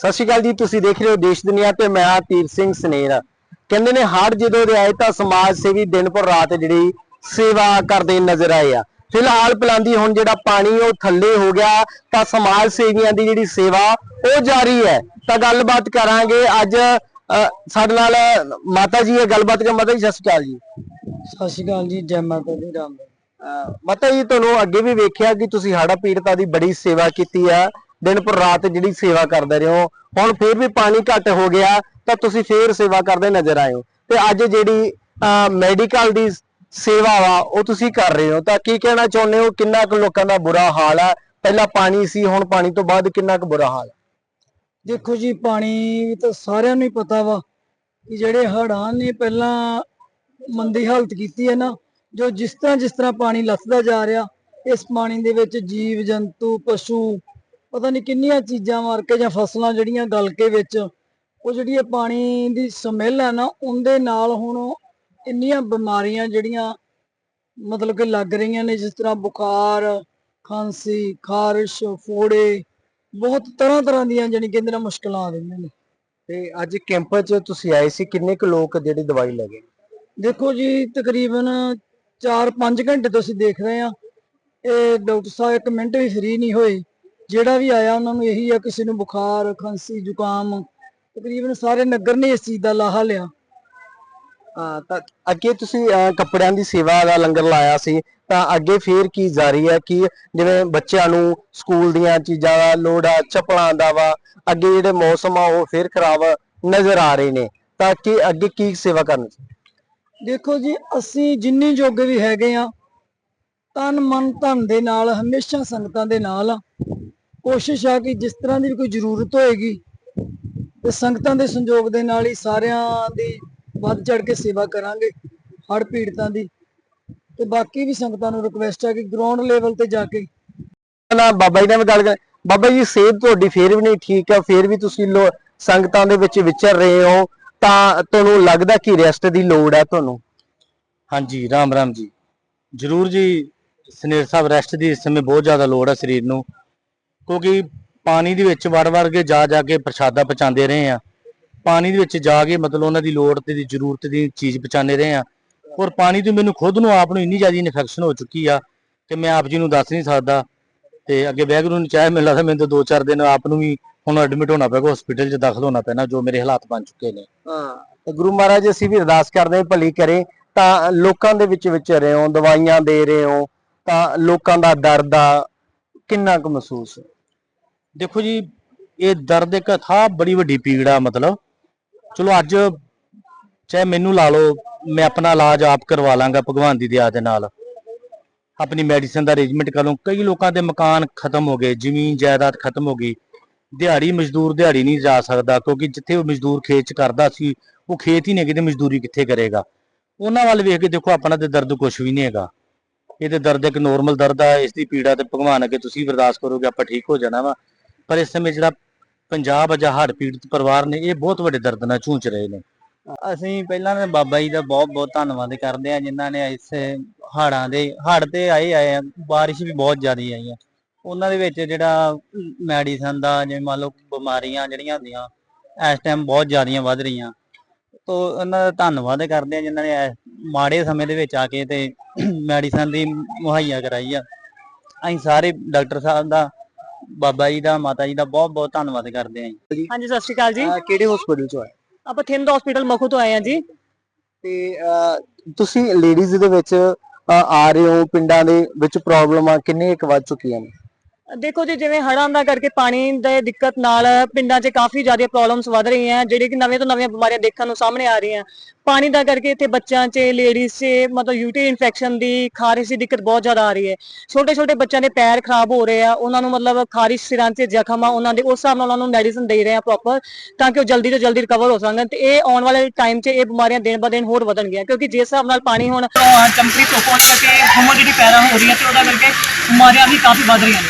ਸਤਿ ਸ਼੍ਰੀ ਅਕਾਲ ਜੀ ਤੁਸੀਂ ਦੇਖ ਰਹੇ ਹੋ ਦੇਸ਼ ਦੁਨੀਆ ਤੇ ਮੈਂ ਤੀਰ ਸਿੰਘ ਸਨੇਰ ਕਹਿੰਦੇ ਨੇ ਹੜ ਜਦੋਂ ਦੇ ਆਏ ਤਾਂ ਸਮਾਜ ਸੇਵੀ ਦਿਨ ਪਰ ਰਾਤ ਜਿਹੜੀ ਸੇਵਾ ਕਰਦੇ ਨਜ਼ਰ ਆਏ ਆ। ਫਿਲਹਾਲ ਪਲਾਂਦੀ ਹੁਣ ਜਿਹੜਾ ਪਾਣੀ ਉਹ ਥੱਲੇ ਹੋ ਗਿਆ ਤਾਂ ਸਮਾਜ ਸੇਵੀਆਂ ਦੀ ਜਿਹੜੀ ਸੇਵਾ ਉਹ ਜਾਰੀ ਹੈ। ਤਾਂ ਗੱਲਬਾਤ ਕਰਾਂਗੇ ਅੱਜ ਸਾਡੇ ਨਾਲ ਮਾਤਾ ਜੀ ਇਹ ਗੱਲਬਾਤ ਕਰ ਮਾਤਾ ਜੀ ਸਤਿ ਸ਼੍ਰੀ ਅਕਾਲ ਜੀ। ਸਤਿ ਸ਼੍ਰੀ ਅਕਾਲ ਜੀ ਜੈ ਮਾਤਾ ਦੀ ਰਾਮ ਮਾਤਾ ਜੀ ਤੁਹਾਨੂੰ ਅੱਗੇ ਵੀ ਵੇਖਿਆ ਕਿ ਤੁਸੀਂ ਹੜ੍ਹ ਪੀੜਤਾਂ ਦੀ ਬੜੀ ਸੇਵਾ ਕੀਤੀ ਆ। ਦਿਨ ਪਰ ਰਾਤ ਜਿਹੜੀ ਸੇਵਾ ਕਰਦੇ ਰਹੇ ਹੋ ਹੁਣ ਫੇਰ ਵੀ ਪਾਣੀ ਘੱਟ ਹੋ ਗਿਆ, ਤਾਂ ਤੁਸੀਂ ਫੇਰ ਸੇਵਾ ਕਰਦੇ ਨਜ਼ਰ ਆਏ ਹੋ। ਤੇ ਅੱਜ ਜਿਹੜੀ ਮੈਡੀਕਲ ਦੀ ਸੇਵਾ ਵਾ, ਉਹ ਤੁਸੀਂ ਕਰ ਰਹੇ ਹੋ। ਤਾਂ ਕੀ ਕਹਿਣਾ ਚਾਹੁੰਦੇ ਹੋ? ਕਿੰਨਾ ਕੁ ਲੋਕਾਂ ਦਾ ਬੁਰਾ ਹਾਲ ਆ ਪਹਿਲਾਂ ਪਾਣੀ ਸੀ, ਹੁਣ ਪਾਣੀ ਤੋਂ ਬਾਅਦ ਕਿੰਨਾ ਕੁ ਬੁਰਾ ਹਾਲ ਦੇਖੋ ਜੀ, ਪਾਣੀ ਤਾਂ ਸਾਰਿਆਂ ਨੂੰ ਹੀ ਪਤਾ ਵਾ ਕਿ ਜਿਹੜੇ ਹੜਾਂ ਨੇ ਪਹਿਲਾਂ ਮੰਦੀ ਹਾਲਤ ਕੀਤੀ ਹੈ ਨਾ, ਜੋ ਜਿਸ ਤਰ੍ਹਾਂ ਜਿਸ ਤਰ੍ਹਾਂ ਪਾਣੀ ਲੱਥਦਾ ਜਾ ਰਿਹਾ, ਇਸ ਪਾਣੀ ਦੇ ਵਿੱਚ ਜੀਵ ਜੰਤੂ ਪਸ਼ੂ ਪਤਾ ਨਹੀਂ ਕਿੰਨੀਆਂ ਚੀਜ਼ਾਂ ਮਰ ਕੇ ਜਾਂ ਫਸਲਾਂ ਜਿਹੜੀਆਂ ਗਲ ਕੇ ਵਿੱਚ ਉਹ ਜਿਹੜੀ ਇਹ ਪਾਣੀ ਦੀ ਸਮੈਲ ਹੈ ਨਾ ਉਹਦੇ ਨਾਲ ਹੁਣ ਇੰਨੀਆਂ ਬਿਮਾਰੀਆਂ ਜਿਹੜੀਆਂ ਮਤਲਬ ਕਿ ਲੱਗ ਰਹੀਆਂ ਨੇ ਜਿਸ ਤਰ੍ਹਾਂ ਬੁਖਾਰ ਖਾਂਸੀ ਖਾਰਿਸ਼ ਫੋੜੇ ਬਹੁਤ ਤਰ੍ਹਾਂ ਤਰ੍ਹਾਂ ਦੀਆਂ ਜਾਣੀ ਕਿ ਇਹਦੇ ਨਾਲ ਮੁਸ਼ਕਲਾਂ ਆ ਰਹੀਆਂ ਨੇ। ਤੇ ਅੱਜ ਕੈਂਪ 'ਚ ਤੁਸੀਂ ਆਏ ਸੀ ਕਿੰਨੇ ਕੁ ਲੋਕ ਜਿਹੜੀ ਦਵਾਈ ਲੈ ਗਏ? ਦੇਖੋ ਜੀ ਤਕਰੀਬਨ 4-5 ਘੰਟੇ ਤੋਂ ਅਸੀਂ ਦੇਖ ਰਹੇ ਆ ਇਹ ਡਾਕਟਰ ਸਾਹਿਬ ਇੱਕ ਮਿੰਟ ਵੀ ਫ੍ਰੀ ਨਹੀਂ ਹੋਏ। ਜਿਹੜਾ ਵੀ ਆਇਆ ਉਹਨਾਂ ਨੂੰ ਇਹੀ ਆ ਕਿਸੇ ਨੂੰ ਬੁਖਾਰ ਖਾਂਸੀ ਜ਼ੁਕਾਮ ਤਕਰੀਬਨ ਸਾਰੇ ਨਗਰ ਨੇ ਇਸ ਚੀਜ਼ ਦਾ ਲਾਹਾ ਲਿਆ। ਹਾਂ ਤਾਂ ਅੱਗੇ ਤੁਸੀਂ ਕੱਪੜਿਆਂ ਦੀ ਸੇਵਾ ਦਾ ਲੰਗਰ ਲਾਇਆ ਸੀ ਤਾਂ ਅੱਗੇ ਫੇਰ ਕੀ ਜਾਰੀ ਹੈ ਕਿ ਜਿਵੇਂ ਬੱਚਿਆਂ ਨੂੰ ਸਕੂਲ ਦੀਆਂ ਚੀਜ਼ਾਂ ਦਾ ਲੋੜ ਆ ਚੱਪਲਾਂ ਦਾ ਵਾ ਅੱਗੇ ਜਿਹੜੇ ਮੌਸਮ ਆ ਉਹ ਫੇਰ ਖਰਾਬ ਨਜ਼ਰ ਆ ਰਹੇ ਨੇ। ਤਾਂ ਕਿ ਅੱਗੇ ਕੀ ਸੇਵਾ ਕਰਨੀ ਦੇਖੋ ਜੀ ਅਸੀਂ ਜਿੰਨੀ ਜੋਗੇ ਵੀ ਹੈਗੇ ਆ ਤਨ ਮਨ ਧਨ ਦੇ ਨਾਲ ਹਮੇਸ਼ਾ ਸੰਗਤਾਂ ਦੇ ਨਾਲ ਆ। ਕੋਸ਼ਿਸ਼ ਆ ਕਿ ਜਿਸ ਤਰ੍ਹਾਂ ਦੀ ਵੀ ਕੋਈ ਜ਼ਰੂਰਤ ਹੋਏਗੀ ਤੇ ਸੰਗਤਾਂ ਦੇ ਸੰਯੋਗ ਦੇ ਨਾਲ ਹੀ ਸਾਰਿਆਂ ਦੀ ਵੱਧ ਚੜ ਕੇ ਸੇਵਾ ਕਰਾਂਗੇ ਹੜ ਪੀੜਤਾਂ ਦੀ। ਤੇ ਬਾਕੀ ਵੀ ਸੰਗਤਾਂ ਨੂੰ ਰਿਕਵੈਸਟ ਆ ਕਿ ਗਰਾਊਂਡ ਲੈਵਲ ਤੇ ਜਾ ਕੇ ਨਾ ਬਾਬਾ ਜੀ ਨਾਲ ਗੱਲ ਕਰ ਬਾਬਾ ਜੀ ਸਿਹਤ ਤੁਹਾਡੀ ਫੇਰ ਵੀ ਨਹੀਂ ਠੀਕ ਆ ਫੇਰ ਵੀ ਤੁਸੀਂ ਲੋ ਸੰਗਤਾਂ ਦੇ ਵਿੱਚ ਵਿਚਰ ਰਹੇ ਹੋ ਤਾਂ ਤੁਹਾਨੂੰ ਲੱਗਦਾ ਕਿ ਰੈਸਟ ਦੀ ਲੋੜ ਹੈ ਤੁਹਾਨੂੰ? ਹਾਂਜੀ ਰਾਮ ਰਾਮ ਜੀ। ਜਰੂਰ ਜੀ ਸਨੇਰ ਸਾਹਿਬ ਰੈਸਟ ਦੀ ਇਸ ਸਮੇਂ ਬਹੁਤ ਜ਼ਿਆਦਾ ਲੋੜ ਹੈ ਸਰੀਰ ਨੂੰ। ਕਿਉਂਕਿ ਪਾਣੀ ਦੇ ਵਿੱਚ ਵੜ ਵੜ ਕੇ ਜਾ ਜਾ ਕੇ ਪ੍ਰਸ਼ਾਦਾ ਪਹੁੰਚਾਉਂਦੇ ਰਹੇ ਆ ਪਾਣੀ ਦੇ ਵਿੱਚ ਜਾ ਕੇ ਮਤਲਬ ਉਹਨਾਂ ਦੀ ਲੋੜ ਤੇ ਦੀ ਜ਼ਰੂਰਤ ਦੀ ਚੀਜ਼ ਪਹੁੰਚਾਉਂਦੇ ਰਹੇ ਆ ਔਰ ਪਾਣੀ ਤੋਂ ਮੈਨੂੰ ਖੁਦ ਨੂੰ ਆਪ ਨੂੰ ਇੰਨੀ ਜ਼ਿਆਦਾ ਇਨਫੈਕਸ਼ਨ ਹੋ ਚੁੱਕੀ ਆ ਕਿ ਮੈਂ ਆਪ ਜੀ ਨੂੰ ਦੱਸ ਨਹੀਂ ਸਕਦਾ। ਤੇ ਅੱਗੇ ਵੈਗਰੂ ਨੂੰ ਚਾਹੇ ਮੈਨੂੰ ਲੱਗਦਾ ਮੈਨੂੰ ਤਾਂ 2-4 ਦਿਨ ਆਪ ਨੂੰ ਵੀ ਹੁਣ ਐਡਮਿਟ ਹੋਣਾ ਪਏਗਾ ਹਸਪੀਟਲ 'ਚ ਦਾਖਲ ਹੋਣਾ ਪੈਣਾ ਜੋ ਮੇਰੇ ਹਾਲਾਤ ਬਣ ਚੁੱਕੇ ਨੇ। ਹਾਂ। ਤੇ ਗੁਰੂ ਮਹਾਰਾਜ ਅਸੀਂ ਵੀ ਅਰਦਾਸ ਕਰਦੇ ਹਾਂ ਭਲੀ ਕਰੇ ਤਾਂ ਲੋਕਾਂ ਦੇ ਵਿੱਚ ਵਿਚਰ ਰਹੇ ਹੋ ਦਵਾਈਆਂ ਦੇ ਰਹੇ ਹੋ ਤਾਂ ਲੋਕਾਂ ਦਾ ਦਰਦ ਆ ਕਿੰਨਾ ਕੁ ਮਹਿਸੂਸ? ਦੇਖੋ ਜੀ, ਇਹ ਦਰਦ ਇੱਕ ਥਾ ਬੜੀ ਵੱਡੀ ਪੀੜ ਆ, ਮਤਲਬ। ਚਲੋ, ਅੱਜ ਚਾਹੇ ਮੈਨੂੰ ਲਾ ਲਓ, ਮੈਂ ਆਪਣਾ ਇਲਾਜ ਆਪ ਕਰਵਾ ਲਾਂਗਾ ਭਗਵਾਨ ਦੀ ਦਇਆ ਦੇ ਨਾਲ। ਆਪਣੀ ਮੈਡੀਸਨ ਦਾ ਅਰੇਂਜਮੈਂਟ ਕਰ ਲਵਾਂ ਕਈ ਲੋਕਾਂ ਦੇ ਮਕਾਨ ਖਤਮ ਹੋ ਗਏ, ਜ਼ਮੀਨ, ਜਾਇਦਾਦ ਖਤਮ ਹੋ ਗਈ। ਦਿਹਾੜੀ, ਮਜ਼ਦੂਰ ਦਿਹਾੜੀ ਨਹੀਂ ਜਾ ਸਕਦਾ, ਕਿਉਂਕਿ ਜਿੱਥੇ ਉਹ ਮਜ਼ਦੂਰ ਖੇਤ ਚ ਕਰਦਾ ਸੀ, ਉਹ ਖੇਤ ਹੀ ਨਹੀਂ ਕਿਤੇ ਮਜ਼ਦੂਰੀ ਕਿੱਥੇ ਕਰੇਗਾ? ਉਹਨਾਂ ਵੱਲ ਵੇਖ ਕੇ ਦੇਖੋ, ਆਪਣਾ ਤੇ ਦਰਦ ਕੁਝ ਵੀ ਨਹੀਂ ਹੈਗਾ। ਇਹ ਤੇ ਦਰਦ ਇੱਕ ਨੋਰਮਲ ਦਰਦ ਆ, ਇਸ ਦੀ ਪੀੜਾ ਤੇ ਭਗਵਾਨ ਅੱਗੇ ਤੁਸੀਂ ਵੀ ਕਰੋਗੇ, ਆਪਾਂ ਠੀਕ ਹੋ ਜਾਣਾ ਵਾ। ਪਰ ਇਸ ਸਮੇਂ ਜਿਹੜਾ ਪੰਜਾਬ ਜਾਂ ਹੜ੍ਹ ਪੀੜਤ ਪਰਿਵਾਰ ਨੇ, ਇਹ ਬਹੁਤ ਵੱਡੇ ਦਰਦ ਨਾਲ ਝੂੰਝ ਰਹੇ ਨੇ। ਅਸੀਂ ਪਹਿਲਾਂ ਤਾਂ ਬਾਬਾ ਜੀ ਦਾ ਬਹੁਤ ਬਹੁਤ ਧੰਨਵਾਦ ਕਰਦੇ ਆ ਜਿਨ੍ਹਾਂ ਨੇ ਇਸ ਹੜ੍ਹਾਂ ਦੇ ਹੜ੍ਹ ਤੇ ਆਏ ਆਏ ਆ, ਬਾਰਿਸ਼ ਵੀ ਬਹੁਤ ਜ਼ਿਆਦਾ ਆਈ ਆ। ਉਹਨਾਂ ਦੇ ਵਿੱਚ ਜਿਹੜਾ ਮੈਡੀਸਨ ਦਾ, ਜਿਵੇਂ ਮੰਨ ਲਓ ਬਿਮਾਰੀਆਂ ਜਿਹੜੀਆਂ ਹੁੰਦੀਆਂ, ਇਸ ਟਾਈਮ ਬਹੁਤ ਜ਼ਿਆਦੀਆਂ ਵੱਧ ਰਹੀਆਂ। ਤੋ ਉਹਨਾਂ ਦਾ ਧੰਨਵਾਦ ਕਰਦੇ ਆ ਜਿਨ੍ਹਾਂ ਨੇ ਮਾੜੇ ਸਮੇਂ ਦੇ ਵਿੱਚ ਆ ਕੇ ਤੇ ਮੈਡੀਸਨ ਦੀ ਮੁਹੱਈਆ ਕਰਾਈ ਆ। ਅਸੀਂ ਸਾਰੇ ਡਾਕਟਰ ਸਾਹਿਬ ਦਾ ਬਾਬਾ ਜੀ ਦਾ ਮਾਤਾ ਜੀ ਦਾ ਬਹੁਤ ਬਹੁਤ ਧੰਨਵਾਦ ਕਰਦੇ ਆ ਜੀ। ਹਾਂਜੀ ਸਤਿ ਸ਼੍ਰੀ ਅਕਾਲ ਜੀ। ਅਹ ਕਿਹੜੇ ਹਸਪੀਟਲ ਚ ਆਏ? ਆਪਾਂ ਥਿੰਦ ਹਸਪੀਟਲ ਮਖੂ ਤੋਂ ਆਏ ਹਾਂ ਜੀ। ਤੇ ਅਹ, ਤੁਸੀਂ ਲੇਡੀਜ਼ ਦੇ ਵਿੱਚ ਅਹ, ਆ ਰਹੇ ਹੋ ਪਿੰਡਾਂ ਦੇ ਵਿੱਚ ਪ੍ਰੋਬਲਮਾਂ ਕਿੰਨੇ ਕੁ ਵੱਧ ਚੁੱਕੀਆਂ ਨੇ? ਦੇਖੋ ਜੀ, ਜਿਵੇਂ ਹੜ੍ਹਾਂ ਦਾ ਕਰਕੇ ਪਾਣੀ ਦੇ ਦਿੱਕਤ ਨਾਲ ਪਿੰਡਾਂ 'ਚ ਕਾਫੀ ਜ਼ਿਆਦਾ ਪ੍ਰੋਬਲਮਸ ਵੱਧ ਰਹੀਆਂ ਜਿਹੜੇ ਕਿ ਨਵੀਆਂ ਤੋਂ ਨਵੀਆਂ ਬਿਮਾਰੀਆਂ ਦੇਖਣ ਨੂੰ ਸਾਹਮਣੇ ਆ ਰਹੀਆਂ ਪਾਣੀ ਦਾ ਕਰਕੇ ਇੱਥੇ ਬੱਚਿਆਂ 'ਚ ਲੇਡੀਜ਼ 'ਚ ਮਤਲਬ ਯੂਟੀ ਇਨਫੈਕਸ਼ਨ ਦੀ ਖਾਰਿਸ਼ ਦੀ ਦਿੱਕਤ ਬਹੁਤ ਜ਼ਿਆਦਾ ਆ ਰਹੀ ਹੈ। ਛੋਟੇ ਛੋਟੇ ਬੱਚਿਆਂ ਦੇ ਪੈਰ ਖਰਾਬ ਹੋ ਰਹੇ ਆ, ਉਹਨਾਂ ਨੂੰ ਮਤਲਬ ਖਾਰਿਸ਼ ਸਿਰਾਂ 'ਚ ਜ਼ਖਮ ਆ, ਉਹਨਾਂ ਦੇ ਉਸ ਹਿਸਾਬ ਨਾਲ ਉਹਨਾਂ ਨੂੰ ਮੈਡੀਸਨ ਦੇ ਰਹੇ ਆ ਪ੍ਰੋਪਰ ਤਾਂ ਕਿ ਉਹ ਜਲਦੀ ਤੋਂ ਜਲਦੀ ਰਿਕਵਰ ਹੋ ਸਕਣ ਤੇ ਇਹ ਆਉਣ ਵਾਲੇ ਟਾਈਮ 'ਚ ਇਹ ਬਿਮਾਰੀਆਂ ਦਿਨ ਬ ਦਿਨ ਹੋਰ ਵਧਣਗੀਆਂ ਕਿਉਂਕਿ ਜਿਸ ਹਿਸਾਬ ਨਾਲ ਪਾਣੀ ਹੁਣ ਚਮਕਰੀ ਧੁੱਪ ਹੋਣ ਕਰਕੇ ਹਿਊਮਿਡਿਟੀ ਪੈਦਾ ਹੋ ਰਹੀ ਹੈ ਤੇ ਉਹਦਾ ਕਰਕੇ ਬਿਮਾਰੀਆਂ ਵੀ ਕਾਫੀ ਵੱਧ ਰਹੀਆਂ ਨੇ।